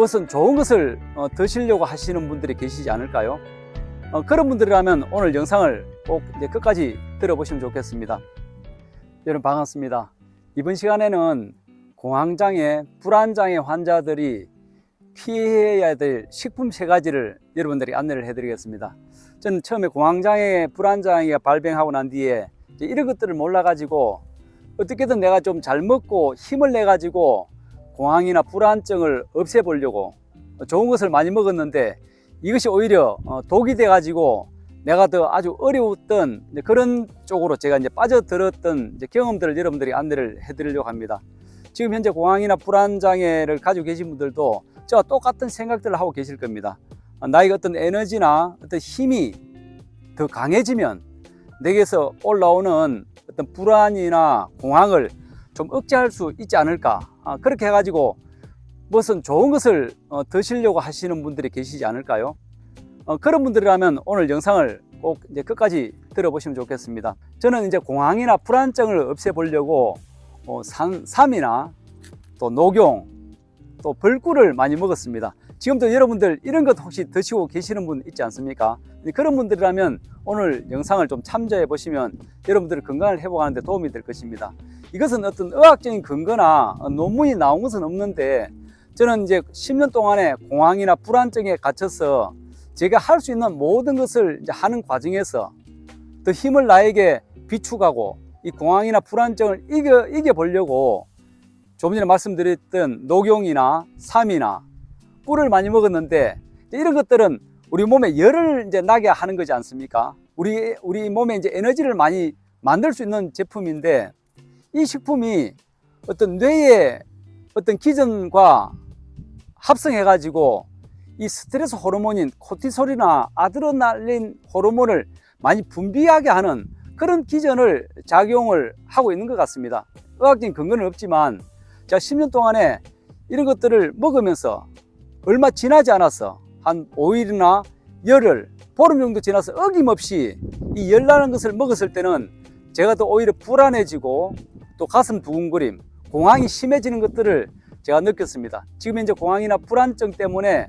무슨 좋은 것을 어, 드시려고 하시는 분들이 계시지 않을까요? 어, 그런 분들이라면 오늘 영상을 꼭 끝까지 들어보시면 좋겠습니다. 여러분 반갑습니다. 이번 시간에는 공황장애, 불안장애 환자들이 피해야 될 식품 세 가지를 여러분들이 안내를 해드리겠습니다. 저는 처음에 공황장애, 불안장애가 발병하고 난 뒤에 이런 것들을 몰라가지고 어떻게든 내가 좀 잘 먹고 힘을 내가지고 공황이나 불안증을 없애보려고 좋은 것을 많이 먹었는데 이것이 오히려 어, 독이 돼 가지고 내가 더 아주 어려웠던 그런 쪽으로 제가 이제 빠져들었던 이제 경험들을 여러분들이 안내를 해드리려고 합니다. 지금 현재 공황이나 불안 장애를 가지고 계신 분들도 저와 똑같은 생각들을 하고 계실 겁니다. 어, 나에게 어떤 에너지나 어떤 힘이 더 강해지면 내게서 올라오는 어떤 불안이나 공황을 좀 억제할 수 있지 않을까. 아, 그렇게 해가지고 무슨 좋은 것을 어, 드시려고 하시는 분들이 계시지 않을까요? 어, 그런 분들이라면 오늘 영상을 꼭 이제 끝까지 들어보시면 좋겠습니다. 저는 이제 공황이나 불안증을 없애보려고 어, 산, 삼이나 또 녹용, 또 벌꿀을 많이 먹었습니다. 지금도 여러분들 이런 것 혹시 드시고 계시는 분 있지 않습니까? 그런 분들이라면 오늘 영상을 좀 참조해 보시면 여러분들 건강을 회복하는 데 도움이 될 것입니다. 이것은 어떤 의학적인 근거나 논문이 나온 것은 없는데 저는 이제 10년 동안에 공황이나 불안증에 갇혀서 제가 할 수 있는 모든 것을 하는 과정에서 더 힘을 나에게 비축하고 이 공황이나 불안증을 이겨, 이겨보려고 조금 전에 말씀드렸던 녹용이나 삼이나 꿀을 많이 먹었는데 이런 것들은 우리 몸에 열을 이제 나게 하는 거지 않습니까? 우리 우리 몸에 이제 에너지를 많이 만들 수 있는 제품인데 이 식품이 어떤 뇌의 어떤 기전과 합성해 가지고 이 스트레스 호르몬인 코티솔이나 아드레날린 호르몬을 많이 분비하게 하는 그런 기전을 작용을 하고 있는 것 같습니다. 의학적인 근거는 없지만 제가 10년 동안에 이런 것들을 먹으면서 얼마 지나지 않았어. 한 5일이나 열흘, 보름 정도 지나서 어김없이 이 열나는 것을 먹었을 때는 제가 더 오히려 불안해지고 또 가슴 두근거림, 공황이 심해지는 것들을 제가 느꼈습니다. 지금 현재 공황이나 불안증 때문에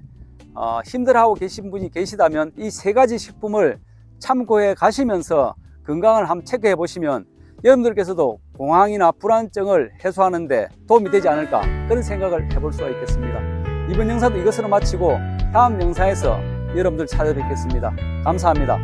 어, 힘들어하고 계신 분이 계시다면 이 세 가지 식품을 참고해 가시면서 건강을 한번 체크해 보시면 여러분들께서도 공황이나 불안증을 해소하는데 도움이 되지 않을까 그런 생각을 해볼 수가 있겠습니다. 이번 영상도 이것으로 마치고 다음 영상에서 여러분들 찾아뵙겠습니다. 감사합니다.